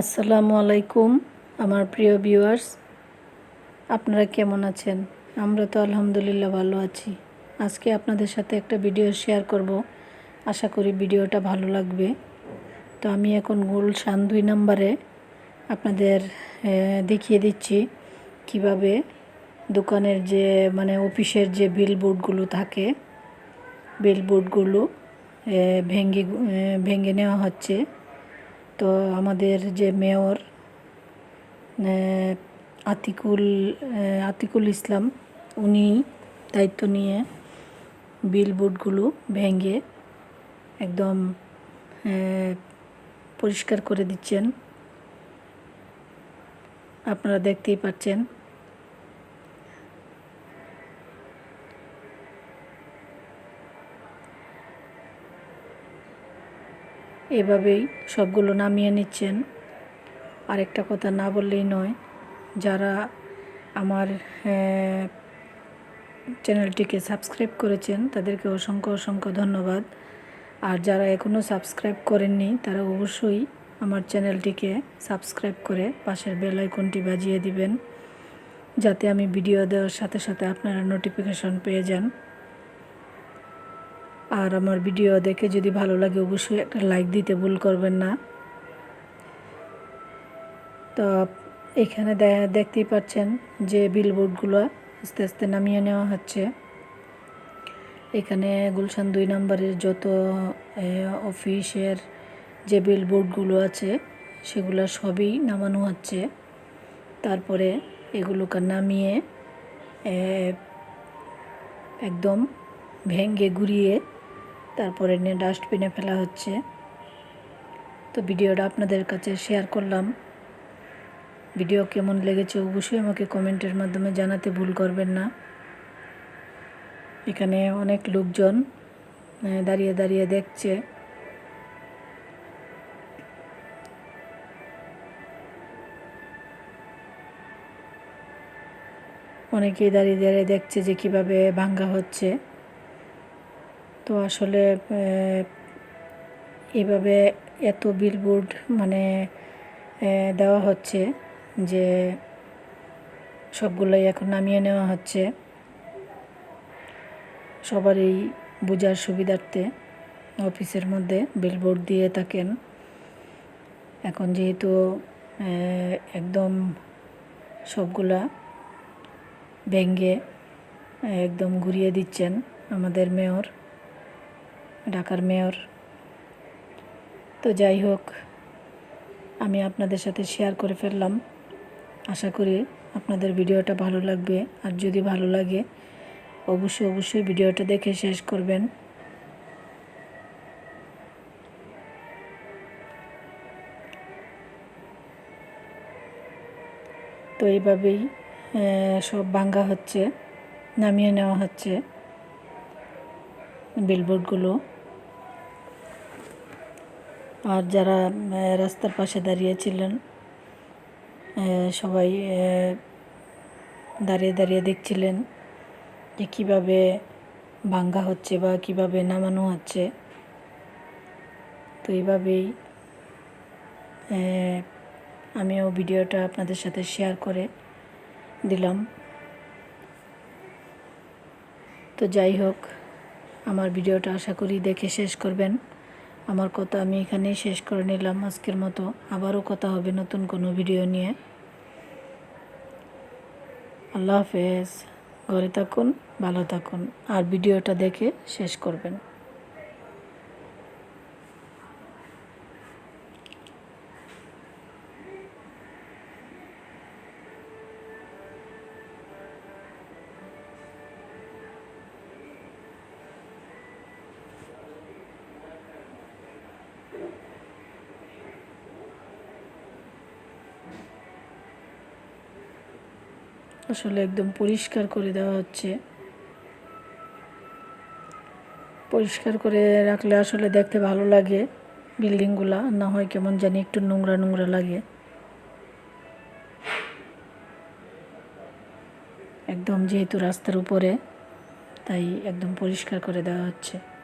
আসসালামু আলাইকুম আমার প্রিয় ভিউয়ার্স আপনারা কেমন আছেন? আমরা তো আলহামদুলিল্লাহ ভালো আছি। আজকে আপনাদের সাথে একটা ভিডিও শেয়ার করব। আশা করি ভিডিওটা ভালো লাগবে। তো আমি এখন গুলশান দুই নম্বরে আপনাদের দেখিয়ে দিচ্ছি কীভাবে দোকানের যে মানে অফিসের যে বিল বোর্ডগুলো থাকে বিল বোর্ডগুলো আহ, ভেঙে ভেঙে নেওয়া হচ্ছে। তো আমাদের যে মেয়র আতিকুল আতিকুল ইসলাম, উনি দায়িত্ব নিয়ে বিলবোর্ডগুলো ভেঙে একদম পরিষ্কার করে দিচ্ছেন। আপনারা দেখতেই পাচ্ছেন। এভাবেই সবগুলো নামিয়ে নিচ্ছেন। আরেকটা কথা না বললেই নয়, যারা আমার চ্যানেলটিকে সাবস্ক্রাইব করেছেন, তাদেরকে অসংখ্য অসংখ্য ধন্যবাদ। আর যারা এখনও সাবস্ক্রাইব করেননি, তারা অবশ্যই আমার চ্যানেলটিকে সাবস্ক্রাইব করে পাশের বেল আইকনটি বাজিয়ে দিবেন, যাতে আমি ভিডিও দেওয়ার সাথে সাথে আপনারা নোটিফিকেশন পেয়ে যান। আর আমার ভিডিও দেখে যদি ভালো লাগে অবশ্যই একটা লাইক দিতে ভুল করবেন না। তো এখানে দেখতেই পাচ্ছেন যে বিলবোর্ডগুলো আস্তে আস্তে নামিয়ে নেওয়া হচ্ছে। এখানে গুলশান দুই নম্বরের যত অফিসের যে বিলবোর্ডগুলো আছে, সেগুলো সবই নামানো হচ্ছে। তারপরে এগুলোকে নামিয়ে একদম ভেঙে গুড়িয়ে তারপরে নিয়ে ডাস্টবিনে ফেলা হচ্ছে। তো ভিডিওটা আপনাদের কাছে শেয়ার করলাম। ভিডিও কেমন লেগেছে অবশ্যই আমাকে কমেন্টের মাধ্যমে জানাতে ভুল করবেন না। এখানে অনেক লোকজন দাঁড়িয়ে দাঁড়িয়ে দেখছে। অনেকেই দাঁড়িয়ে দাঁড়িয়ে দেখছে যে কীভাবে ভাঙ্গা হচ্ছে। তো আসলে এভাবে এত বিলবোর্ড মানে দেওয়া হচ্ছে যে, সবগুলোই এখন নামিয়ে নেওয়া হচ্ছে। সবারই বোঝার সুবিধার্থে অফিসের মধ্যে বিলবোর্ড দিয়ে থাকেন। এখন যেহেতু একদম সবগুলা ভেঙ্গে একদম ঘুরিয়ে দিচ্ছেন আমাদের মেয়র ঢাকার মেয়র। তো যাই হোক, আমি আপনাদের সাথে শেয়ার করে ফেললাম। আশা করি আপনাদের ভিডিওটা ভালো লাগবে। আর যদি ভালো লাগে, অবশ্যই অবশ্যই ভিডিওটা দেখে শেষ করবেন। তো এইভাবেই সব ভাঙ্গা হচ্ছে, নামিয়ে নেওয়া হচ্ছে বিলবোর্ডগুলো আর যারা রাস্তার পাশে দাঁড়িয়েছিলেন সবাই দাঁড়িয়ে দাঁড়িয়ে দেখছিলেন যে কীভাবে ভাঙ্গা হচ্ছে বা কীভাবে নামানো হচ্ছে। তো এইভাবেই আমিও ভিডিওটা আপনাদের সাথে শেয়ার করে দিলাম। তো যাই হোক, আমার ভিডিওটা আশা করি দেখে শেষ করবেন। আমার কথা আমি এখানেই শেষ করে নিলাম আজকের মতো। আবারও কথা হবে নতুন কোনো ভিডিও নিয়ে। আল্লাহ হাফেজ। ঘরে থাকুন, ভালো থাকুন, আর ভিডিওটা দেখে শেষ করবেন। আসলে একদম পরিষ্কার করে দেওয়া হচ্ছে। পরিষ্কার করে রাখলে আসলে দেখতে ভালো লাগে বিল্ডিংগুলা, না হয় কেমন জানি একটু নোংরা নোংরা লাগে। একদম যেহেতু রাস্তার উপরে, তাই একদম পরিষ্কার করে দেওয়া হচ্ছে।